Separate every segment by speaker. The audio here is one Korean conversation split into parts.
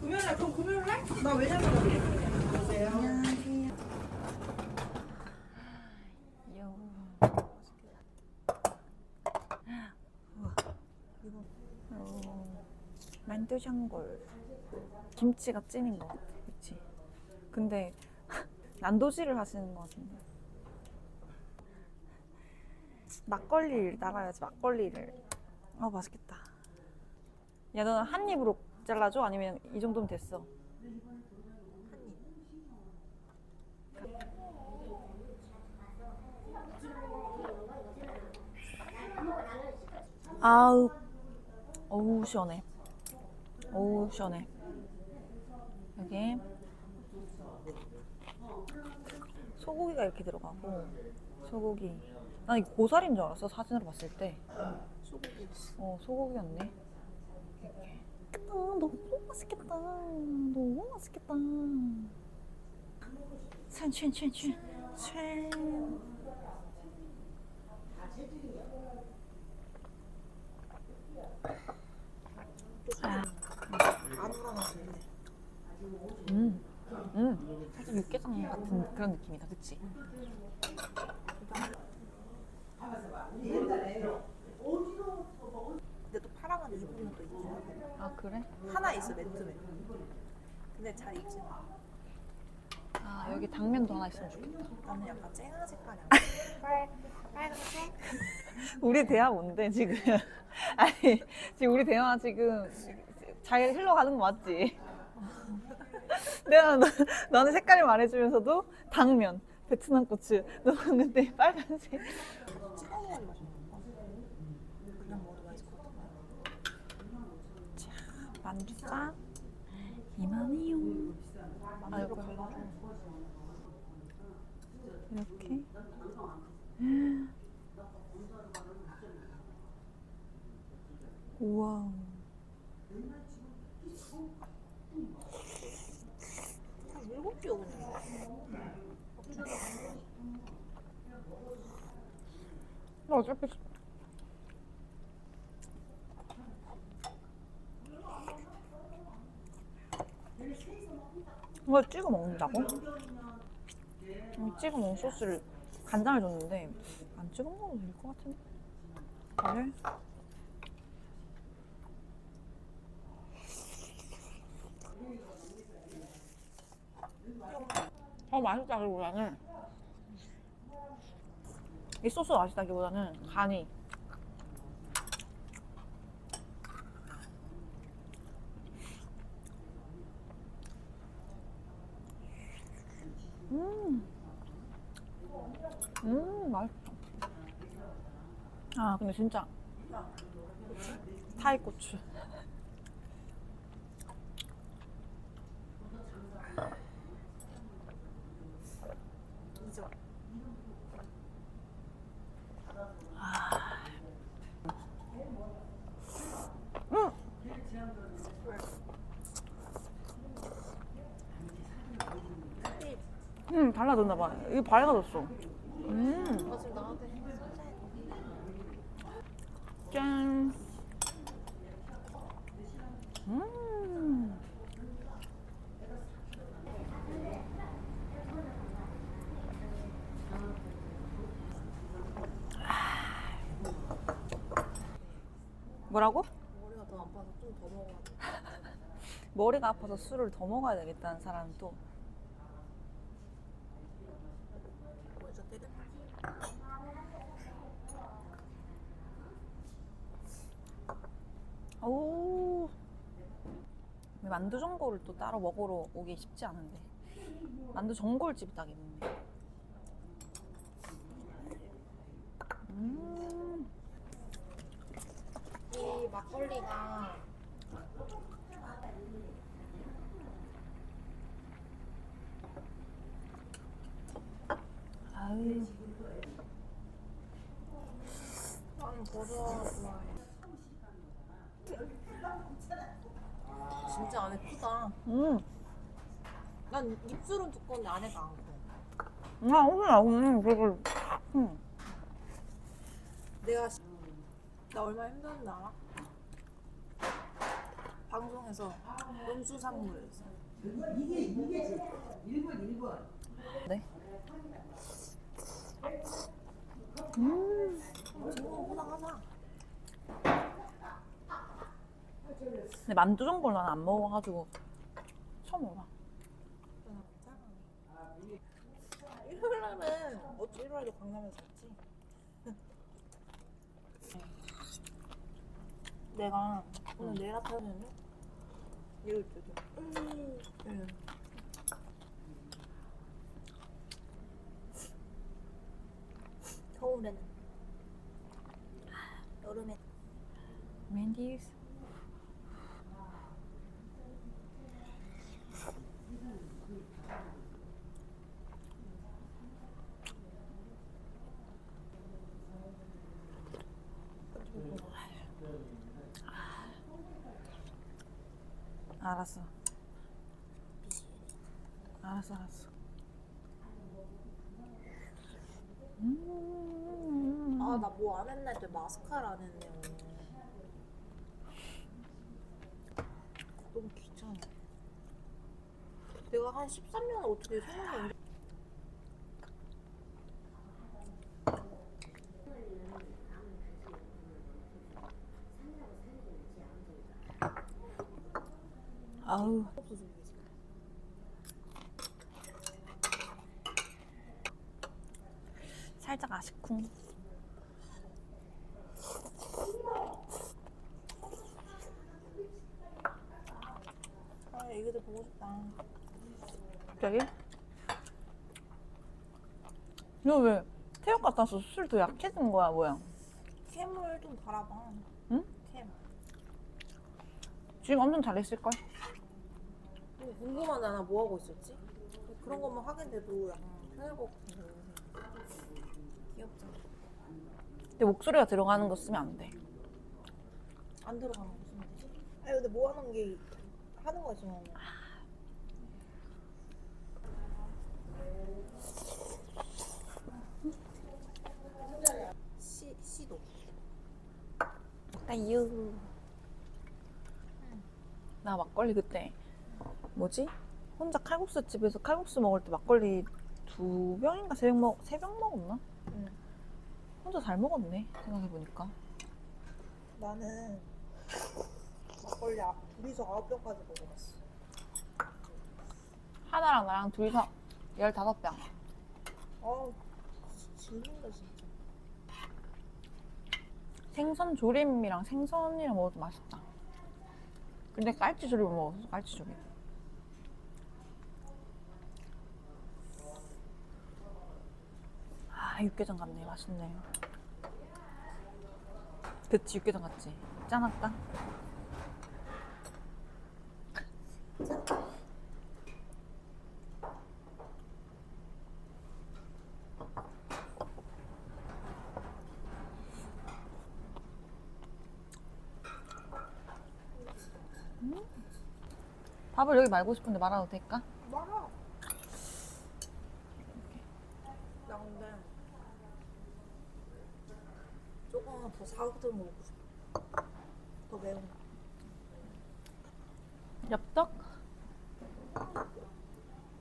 Speaker 1: 금요일날 그럼 금요일날? 나 왜냐면
Speaker 2: 안녕하세요. 어, 만두 샹골. 김치가 찐인 것 같아, 그치? 근데 난도질을 하시는 것 같은데. 막걸리를 따라야지, 막걸리를. 아, 맛있겠다. 야, 너는 한 입으로 잘라줘? 아니면 이 정도면 됐어? 아우, 어우 시원해. 어우 시원해. 여기 소고기가 이렇게 들어가고 소고기. 난 이거 고사리인 줄 알았어 사진으로 봤을 때.
Speaker 1: 소고기였어.
Speaker 2: 어 소고기였네. 이렇게. 아, 너무 맛있겠다. 너무 맛있겠다. 촨촨촨촨 촨.
Speaker 1: 안 우러나는데.
Speaker 2: 음, 음, 살짝 육개장 같은 그런 느낌이다, 그치?
Speaker 1: 근데 또 파랑은 입으면 또 있긴 하거든.
Speaker 2: 아 그래?
Speaker 1: 하나 있어 매트맨. 근데 잘 입지 마.
Speaker 2: 아 여기 당면도 하나 있으면 좋겠다.
Speaker 1: 나는 약간 쨍한 색깔이 빨 빨간색.
Speaker 2: 우리 대화 뭔데 지금? 아니 지금 우리 대화 지금 잘 흘러가는 거 맞지? 내가 너, 너는 색깔을 말해주면서도 당면, 베트남 고추. 너는 근데 빨간색. 이만이요.
Speaker 1: 만두로
Speaker 2: 아이고. 이렇게. 우와.
Speaker 1: 한 일곱 개 오는 거.
Speaker 2: 어차피 이걸 찍어 먹는다고? 이 찍어 먹는 소스를 간장을 줬는데 안 찍어 먹어도 될 것 같은데 그래? 어 맛있다기보다는 이 소스 맛있다기보다는 간이 음, 음 맛있다. 아 근데 진짜 타이 고추. 음 달라졌나 봐. 이게 밝아졌어. 음. 짠. 음. 뭐라고?
Speaker 1: 머리가 더 아파서
Speaker 2: 술을 더 먹어야 되겠다는 사람은 또
Speaker 1: 머리가 때려.
Speaker 2: 오. 만두 전골을 또 따로 먹으러 오기 쉽지 않은데. 만두 전골집이 딱 있네. 음.
Speaker 1: 이 막걸리가
Speaker 2: 아유.
Speaker 1: 나는 버섯 좋아해. 진짜 안에 크다.
Speaker 2: 음.
Speaker 1: 난 입술은 두꺼운데 안에가 안 커.
Speaker 2: 아, 오늘 나오는 그걸. 음.
Speaker 1: 내 내가 시- 나 얼마나 힘들었는지 알아? 방송에서 음수 산물을 했어.
Speaker 2: 네. 음.
Speaker 1: 지금 호당하자.
Speaker 2: 근데 만두 정도는 난안 먹어가지고 처음 먹어봐.
Speaker 1: 일요일 날은 어찌 일요일도 강남에서 잤지? 내가 오늘 내일 아파했는데 이럴 때도 응. 겨울에는 여름에
Speaker 2: 맨디스. 알았어. 알았어, 알았어. 음.
Speaker 1: 아 나 뭐 안 했나 했더니 마스카라 안 했네 오늘 너무 귀찮아 내가 한 13년을 어떻게 생각을
Speaker 2: 아우. 살짝 아쉽쿵.
Speaker 1: 아 애기들 보고 싶다
Speaker 2: 갑자기? 너 왜 태국 갔다 와서 술더 약해진 거야, 뭐야?
Speaker 1: 캠을 좀 달아봐
Speaker 2: 응?
Speaker 1: 캠
Speaker 2: 지금 엄청 잘했을걸?
Speaker 1: 궁금하다 나뭐 하고 있었지? 그런 것만 하겠는데도 약간 편할 것 같은데 귀엽잖아
Speaker 2: 근데 목소리가 들어가는 거 쓰면 안 돼.
Speaker 1: 안 들어가는 거 쓰면 되지? 아니 근데 뭐 하는 게 하는 거지 뭐 시, 시도
Speaker 2: 아유. 나 막걸리 그때 뭐지? 혼자 칼국수 집에서 칼국수 먹을 때 막걸리 두 병인가 세 병 먹, 세병 먹었나?
Speaker 1: 응.
Speaker 2: 혼자 잘 먹었네, 생각해보니까.
Speaker 1: 나는 막걸리 아, 둘이서 아홉 병까지 먹어봤어
Speaker 2: 하나랑 나랑 둘이서 15병.
Speaker 1: 아우 질린다 진짜
Speaker 2: 생선 조림이랑 생선이랑 먹어도 맛있다. 근데 깔치 조림 못 먹었어, 깔치 조림. 아, 육개장 같네. 맛있네. 그치, 육개장 같지? 짠할까? 밥을 여기 말고 싶은데 말아도 될까?
Speaker 1: 말아 나 근데 조금 더거 먹고 싶어 더 매운 거
Speaker 2: 엽떡?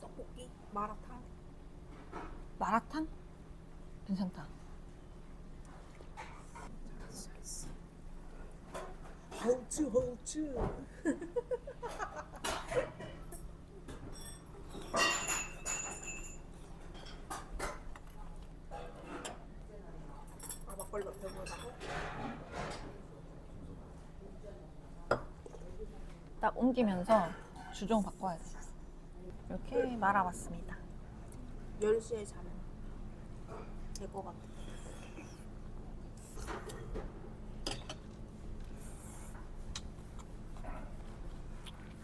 Speaker 1: 떡볶이 마라탕
Speaker 2: 마라탕? 괜찮다.
Speaker 1: 하우츠 하우츠 아 막걸리 막 배부르다고?
Speaker 2: 딱 옮기면서 주종 바꿔야 돼. 이렇게 말아봤습니다.
Speaker 1: 10시에 자면 될 것 같아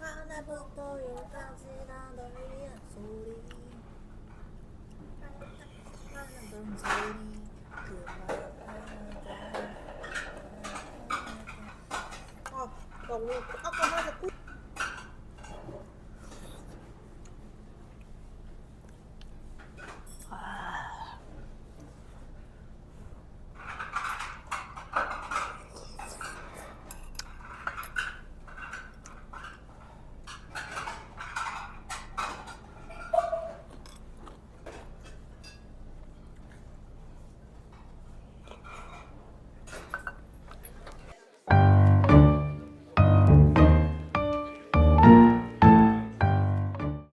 Speaker 1: 하나부터 열까지 다 널 위한 소리 하는 소리 그만 아 나 오늘